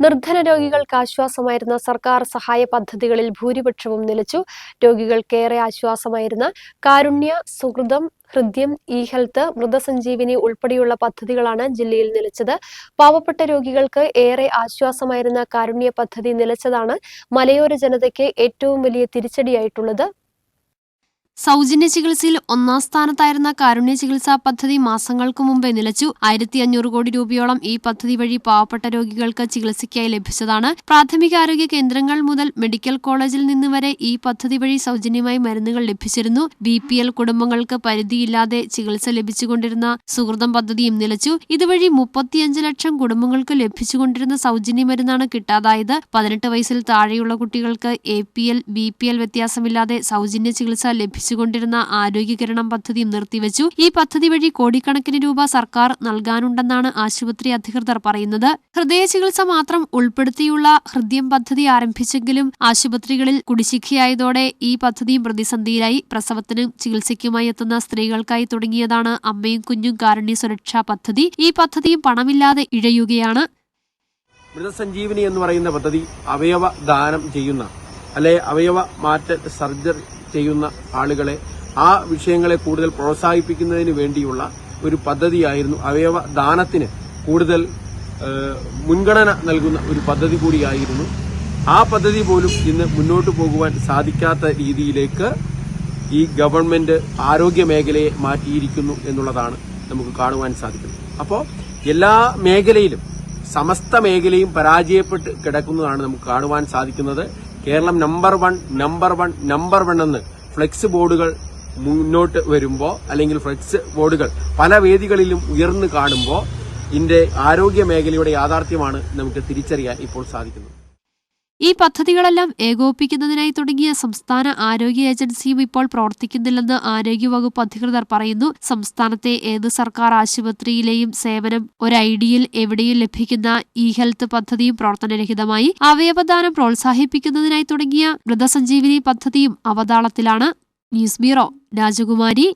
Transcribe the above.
നിർധന രോഗികൾക്ക് ആശ്വാസമായിരുന്ന സർക്കാർ സഹായ പദ്ധതികളിൽ ഭൂരിപക്ഷവും നിലച്ചു. രോഗികൾക്കേറെ ആശ്വാസമായിരുന്ന കാരുണ്യ സുഹൃതം ഹൃദ്യം ഇ ഹെൽത്ത് മൃതസഞ്ജീവിനി ഉൾപ്പെടെയുള്ള പദ്ധതികളാണ് ജില്ലയിൽ നിലച്ചത്. പാവപ്പെട്ട രോഗികൾക്ക് ഏറെ ആശ്വാസമായിരുന്ന കാരുണ്യ പദ്ധതി നിലച്ചതാണ് മലയോര ജനതയ്ക്ക് ഏറ്റവും വലിയ തിരിച്ചടിയായിട്ടുള്ളത്. സൗജന്യ ചികിത്സയിൽ ഒന്നാം സ്ഥാനത്തായിരുന്ന കാരുണ്യ ചികിത്സാ പദ്ധതി മാസങ്ങൾക്ക് മുമ്പേ നിലച്ചു. ആയിരത്തി അഞ്ഞൂറ് കോടി രൂപയോളം ഈ പദ്ധതി വഴി പാവപ്പെട്ട രോഗികൾക്ക് ചികിത്സയ്ക്കായി ലഭിച്ചതാണ്. പ്രാഥമികാരോഗ്യ കേന്ദ്രങ്ങൾ മുതൽ മെഡിക്കൽ കോളേജിൽ നിന്ന് വരെ ഈ പദ്ധതി വഴി സൗജന്യമായി മരുന്നുകൾ ലഭിച്ചിരുന്നു. ബി പി എൽ കുടുംബങ്ങൾക്ക് പരിധിയില്ലാതെ ചികിത്സ ലഭിച്ചുകൊണ്ടിരുന്ന സുഹൃതം പദ്ധതിയും നിലച്ചു. ഇതുവഴി മുപ്പത്തിയഞ്ച് ലക്ഷം കുടുംബങ്ങൾക്ക് ലഭിച്ചുകൊണ്ടിരുന്ന സൗജന്യ മരുന്നാണ് കിട്ടാതായത്. പതിനെട്ട് വയസ്സിൽ താഴെയുള്ള കുട്ടികൾക്ക് A P L B P L വ്യത്യാസമില്ലാതെ സൗജന്യ ചികിത്സ ലഭിച്ചുകൊണ്ടിരുന്ന ആരോഗ്യകിരണം പദ്ധതിയും നിർത്തിവച്ചു. ഈ പദ്ധതി വഴി കോടിക്കണക്കിന് രൂപ സർക്കാർ നൽകാനുണ്ടെന്നാണ് ആശുപത്രി അധികൃതർ പറയുന്നത്. ഹൃദയ ചികിത്സ മാത്രം ഉൾപ്പെടുത്തിയുള്ള ഹൃദ്യം പദ്ധതി ആരംഭിച്ചെങ്കിലും ആശുപത്രികളിൽ കുടിശ്ശിഖയായതോടെ ഈ പദ്ധതിയും പ്രതിസന്ധിയിലായി. പ്രസവത്തിനും ചികിത്സയ്ക്കുമായി എത്തുന്ന സ്ത്രീകൾക്കായി തുടങ്ങിയതാണ് അമ്മയും കുഞ്ഞും കാരുണ്യ സുരക്ഷാ പദ്ധതി. ഈ പദ്ധതിയും പണമില്ലാതെ ഇഴയുകയാണ്. മൃതസഞ്ജീവനി എന്ന് പറയുന്ന പദ്ധതി അവയവ ദാനം ചെയ്യുന്ന അല്ലെ അവയവ മാറ്റ സർജറി ചെയ്യുന്ന ആളുകളെ ആ വിഷയങ്ങളെ കൂടുതൽ പ്രോത്സാഹിപ്പിക്കുന്നതിന് വേണ്ടിയുള്ള ഒരു പദ്ധതിയായിരുന്നു അവയവ ദാനത്തിന് കൂടുതൽ മുൻഗണന നൽകുന്ന ഒരു പദ്ധതി കൂടിയായിരുന്നു. ആ പദ്ധതി പോലും ഇന്ന് മുന്നോട്ട് പോകുവാൻ സാധിക്കാത്ത രീതിയിലേക്ക് ഈ ഗവൺമെന്റ് ആരോഗ്യ മേഖലയെ മാറ്റിയിരിക്കുന്നു എന്നുള്ളതാണ് നമുക്ക് കാണുവാൻ സാധിക്കുന്നത്. അപ്പോൾ എല്ലാ മേഖലയിലും സമസ്ത മേഖലയും പരാജയപ്പെട്ട് കിടക്കുന്നതാണ് നമുക്ക് കാണുവാൻ സാധിക്കുന്നത്. Keralam number one number one number one എന്ന് ഫ്ലെക്സ് ബോർഡുകൾ മുന്നോട്ട് വരുമ്പോൾ അല്ലെങ്കിൽ ഫ്ലെക്സ് ബോർഡുകൾ പല വേദികളിലും ഉയർന്നു കാണുമ്പോൾ ഇതിന്റെ ആരോഗ്യ മേഖലയുടെ യാഥാർത്ഥ്യമാണ് നമുക്ക് തിരിച്ചറിയാൻ ഇപ്പോൾ സാധിക്കുന്നത്. ഈ പദ്ധതികളെല്ലാം ഏകോപിപ്പിക്കുന്നതിനായി തുടങ്ങിയ സംസ്ഥാന ആരോഗ്യ ഏജൻസിയും ഇപ്പോൾ പ്രവർത്തിക്കുന്നില്ലെന്ന് ആരോഗ്യവകുപ്പ് അധികൃതർ പറയുന്നു. സംസ്ഥാനത്തെ ഏത് സർക്കാർ ആശുപത്രിയിലെയും സേവനം ഒരു ഐഡിയിൽ എവിടെയും ലഭിക്കുന്ന ഇ ഹെൽത്ത് പദ്ധതിയും പ്രവർത്തനരഹിതമായി അവയവദാനം പ്രോത്സാഹിപ്പിക്കുന്നതിനായി തുടങ്ങിയ മൃതസഞ്ജീവിനി പദ്ധതിയും അവതാളത്തിലാണ്. ന്യൂസ് ബ്യൂറോ രാജകുമാരി